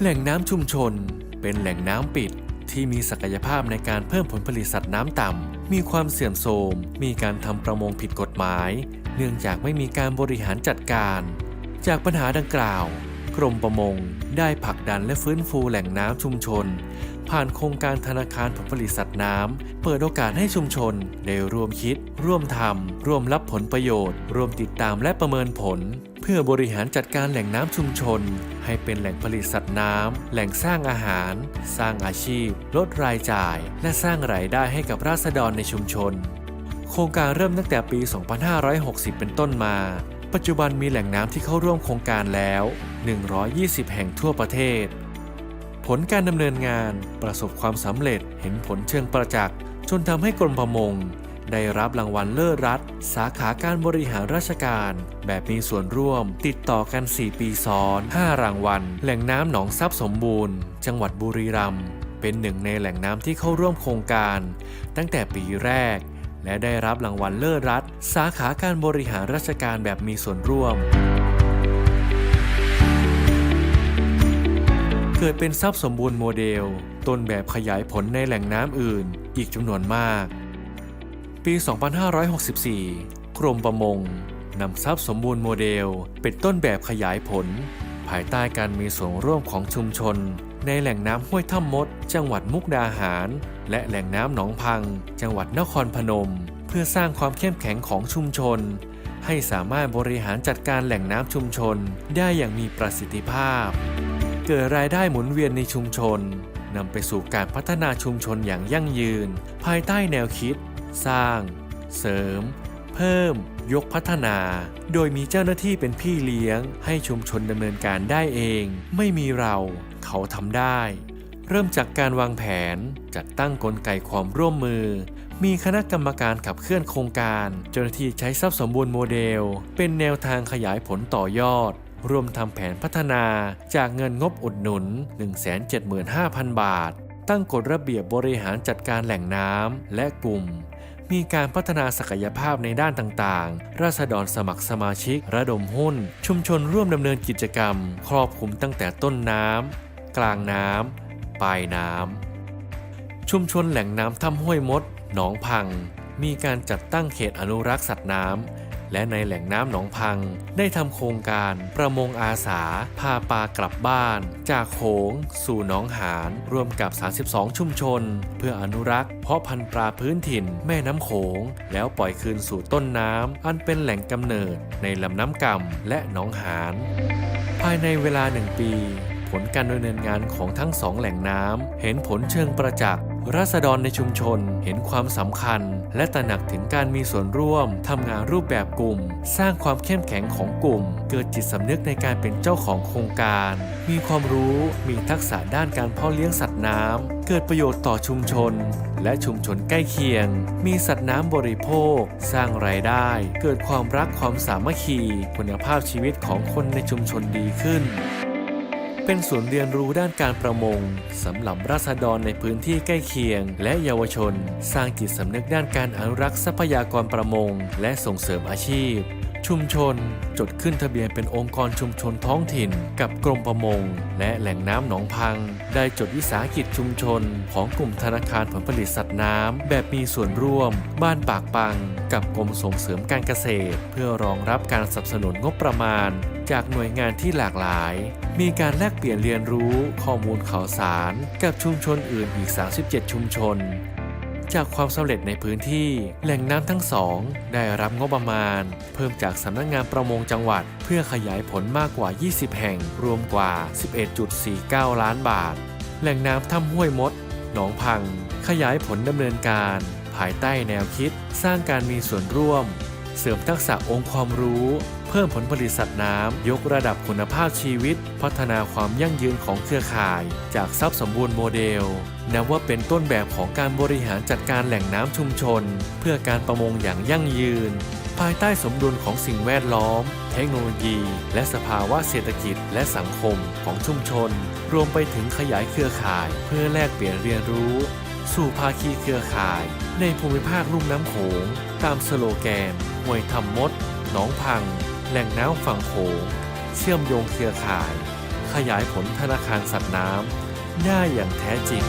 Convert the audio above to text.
แหล่งน้ำชุมชน เป็นแหล่งน้ำปิดที่มีศักยภาพในการเพิ่มผลผลิตสัตว์น้ำต่ำ มีความเสื่อมโทรม มีการทำประมงผิดกฎหมาย เนื่องจากไม่มีการบริหารจัดการ จากปัญหาดังกล่าว กรมประมงได้ผลักดันและฟื้นฟูแหล่งน้ำชุมชน ผ่านโครงการธนาคารผลผลิตสัตว์น้ำ เปิดโอกาสให้ชุมชน ได้ร่วมคิด ร่วมทำร่วมรับผลประโยชน์ ร่วมติดตามและประเมินผล พื่อบริหารจัดการแหล่งน้ำชุมชน ให้เป็นแหล่งผลิตสัตว์น้ำแหล่งสร้างอาหาร สร้างอาชีพ ลดรายจ่าย และสร้างรายได้ให้กับราษฎรในชุมชน โครงการเริ่มตั้งแต่ปี 2560 เป็นต้นมา ปัจจุบันมีแหล่งน้ำที่เข้าร่วมโครงการแล้ว 120 แห่งทั่วประเทศ ผลการดำเนินงานประสบความสำเร็จเห็นผลเชิงประจักษ์จนทำให้กรมประมง ได้รับรางวัลเลิศรัฐ สาขาการบริหารราชการ แบบมีส่วนร่วม ติดต่อกัน 4 ปีซ้อน 5 รางวัล แหล่งน้ำหนองทรัพย์สมบูรณ์ จังหวัดบุรีรัมย์เป็นหนึ่งในแหล่งน้ำที่เข้าร่วมโครงการ ตั้งแต่ปีแรก และได้รับรางวัลเลิศรัฐ สาขาการบริหารราชการแบบมีส่วนร่วมเกิดเป็นทรัพย์สมบูรณ์โมเดล ต้นแบบขยายผลในแหล่งน้ำอื่น อีกจำนวนมาก ปี 2564 กรมประมงนำทรัพย์สมบูรณ์โมเดล เป็นต้นแบบขยายผล ภายใต้การมีส่วนร่วมของชุมชน ในแหล่งน้ำห้วยถ้ำมด จังหวัดมุกดาหาร และแหล่งน้ำหนองพัง จังหวัดนครพนม เพื่อสร้างความเข้มแข็งของชุมชน ให้สามารถบริหารจัดการแหล่งน้ำชุมชนได้อย่างมีประสิทธิภาพ เกิดรายได้หมุนเวียนในชุมชนนำไปสู่การพัฒนาชุมชนอย่างยั่งยืน ภายใต้แนวคิด สร้าง เสริม เพิ่ม ยกพัฒนา โดยมีเจ้าหน้าที่เป็นพี่เลี้ยง ให้ชุมชนดำเนินการได้เอง ไม่มีเราเขาทำได้ เริ่มจากการวางแผนจัดตั้งกลไกความร่วมมือ มีคณะกรรมการขับเคลื่อนโครงการ เจ้าหน้าที่ใช้ทรัพย์สมบูรณ์โมเดล เป็นแนวทางขยายผลต่อยอดร่วมทำแผนพัฒนาจากเงินงบอุดหนุน 175,000 บาท ตั้งกฎระเบียบบริหารจัดการแหล่งน้ำและกลุ่ม มีการพัฒนาศักยภาพในด้านต่างๆ ราษฎรสมัครสมาชิก ระดมหุ้น ชุมชนร่วมดำเนินกิจกรรม ครอบคลุมตั้งแต่ต้นน้ำ กลางน้ำ ปลายน้ำ ชุมชนแหล่งน้ำถ้ำห้วยมด หนองพัง มีการจัดตั้งเขตอนุรักษ์สัตว์น้ำ และในแหล่งน้ำหนองพัง ได้ทำโครงการประมงอาสา พาปลากลับบ้าน จากโขงสู่หนองหานรวมกับ 32 ชุมชน เพื่ออนุรักษ์ เพาะพันธุ์ปลาพื้นถิ่นแม่น้ำโขง แล้วปล่อยคืนสู่ต้นน้ำอันเป็นแหล่งกำเนิด ในลำน้ำกำและหนองหาน ภายในเวลาหนึ่งปี ผลการดำเนินงานของทั้งสองแหล่งน้ำเห็นผลเชิงประจักษ์ ราษฎรในชุมชนเห็นความสำคัญ และตระหนักถึงการมีส่วนร่วมทำงานรูปแบบกลุ่ม สร้างความเข้มแข็งของกลุ่ม เกิดจิตสำนึกในการเป็นเจ้าของโครงการ มีความรู้มีทักษะด้านการเพาะเลี้ยงสัตว์น้ำเกิดประโยชน์ต่อชุมชน และชุมชนใกล้เคียง มีสัตว์น้ำบริโภค สร้างรายได้ เกิดความรักความสามัคคี คุณภาพชีวิตของคนในชุมชนดีขึ้น เป็นศูนย์เรียนรู้ด้านการประมงสำหรับราษฎรในพื้นที่ใกล้เคียง และเยาวชน สร้างจิตสำนึกด้านการอนุรักษ์ทรัพยากรประมง และส่งเสริมอาชีพ ชุมชน จดขึ้นทะเบียนเป็นองค์กรชุมชนท้องถิ่น กับกรมประมง และแหล่งน้ำหนองพัง ได้จดวิสาหกิจชุมชน ของกลุ่มธนาคารผลผลิตสัตว์น้ำ แบบมีส่วนร่วม บ้านปากปัง กับกรมส่งเสริมการเกษตร เพื่อรองรับการสนับสนุนงบประมาณ จากหน่วยงานที่หลากหลาย มีการแลกเปลี่ยนเรียนรู้ข้อมูลข่าวสาร กับชุมชนอื่นอีก 37 ชุมชน จากความสำเร็จในพื้นที่ แหล่งน้ำทั้งสอง ได้รับงบประมาณ เพิ่มจากสำนักงานประมงจังหวัด เพื่อขยายผลมากกว่า 20 แห่ง รวมกว่า 11.49 ล้านบาท แหล่งน้ำถ้ำห้วยมด หนองพัง ขยายผลดำเนินการ ภายใต้แนวคิด สร้างการมีส่วนร่วม เสริมทักษะองค์ความรู้ เพิ่มผลผลิตสัตว์น้ำ ยกระดับคุณภาพชีวิต พัฒนาความยั่งยืนของเครือข่าย จากทรัพย์สมบูรณ์โมเดล นับว่าเป็นต้นแบบของการบริหารจัดการแหล่งน้ำชุมชน เพื่อการประมงอย่างยั่งยืน ภายใต้สมดุลของสิ่งแวดล้อม เทคโนโลยี และสภาวะเศรษฐกิจ และสังคมของชุมชน รวมไปถึงขยายเครือข่าย เพื่อแลกเปลี่ยนเรียนรู้ สู่ภาคีเครือข่าย ในภูมิภาคลุ่มน้ำโขงตามสโลแกนห้วยทำมดหนองพัง แหล่งน้ำฝั่งโขง เชื่อมโยงเครือข่าย ขยายผลธนาคารสัตว์น้ำได้อย่างแท้จริง